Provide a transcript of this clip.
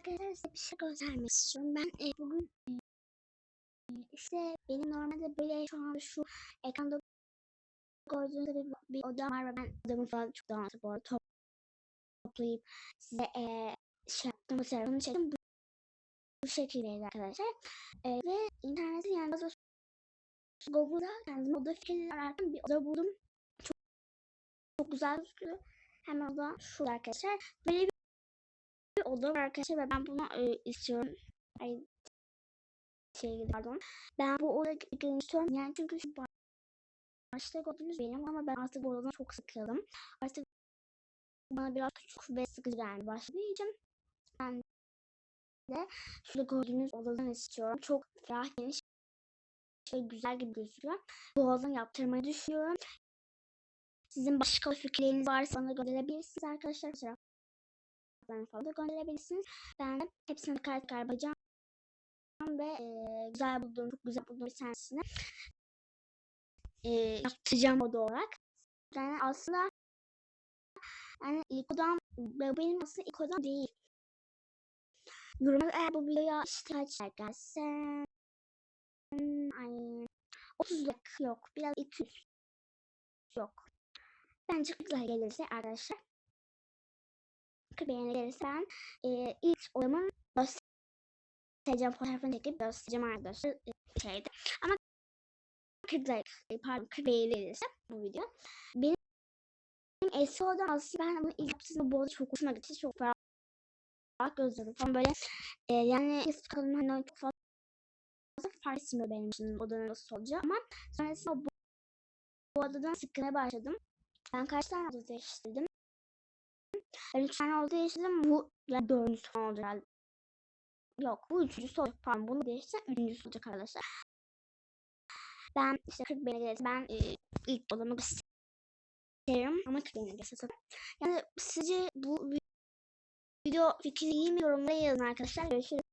arkadaşlar size bir şey göstermek istiyorum. Ben e, bugün e, işte benim normalde böyle şu an şu ekranda gördüğünüz gibi bir, odam var ve ben odamı falan çok dağınık bu arada top, toplayıp size e, şey yaptım fotoğrafını çektim. Bu, bu şekildeydi arkadaşlar. E, ve internette yani bazı Google'da kendime oda fikirleri ararken bir oda buldum. Çok, çok güzel gözüküyor. Hemen oda şurada arkadaşlar. Böyle bir bir oda arkadaşlar ve ben bunu e, istiyorum. Ay şey pardon. Ben bu odaya istiyorum. Yani çünkü şu başta gördüğünüz benim ama ben artık bu odadan çok sıkıldım. Artık bana biraz küçük ve sıkıcı gelmeye başladığı için ben de şurada gördüğünüz odadan istiyorum. Çok ferah geniş ve güzel gibi gözüküyor. Bu odadan yaptırmayı düşünüyorum. Sizin başka fikirleriniz varsa bana gönderebilirsiniz arkadaşlar. Fotoğraflarını falan da gönderebilirsiniz. Ben de hepsini tekrar bakacağım ve e, güzel bulduğum, çok güzel bulduğum bir tanesini e, yaptıracağım oda olarak. Yani aslında yani ilk odam benim aslında ilk odam değil. Yorumlar eğer bu videoya işte kaç like gelse ay 30 like yok biraz 200 yok. Bence 40 like gelirse arkadaşlar beğeni gelirse ben e, ilk odamın göstereceğim fotoğrafını çekip göstereceğim arkadaşlar e, şeyde. Ama 40 like, pardon 40 beğeni bu video. Benim eski odam aslında ben bunu ilk yaptığımda bu arada çok hoşuma gitti. Çok ferah gözlerim falan böyle e, yani eski kalın hani çok fazla fark etmiyor benim için odanın nasıl olacağı ama sonrasında bu, bu odadan sıkmaya başladım. Ben kaç tane oda değiştirdim? Ben üç tane oldu değiştirdim. Bu ya dördüncüsü falan olacak herhalde. Yok bu üçüncüsü olacak. Pardon bunu değiştirsem üçüncüsü olacak arkadaşlar. Ben işte 40 beni gelirse ben e, ilk odamı gösteririm ama 40 beni gelirse tabii. Yani sizce bu video fikri iyi mi yorumlara yazın arkadaşlar. Görüşürüz.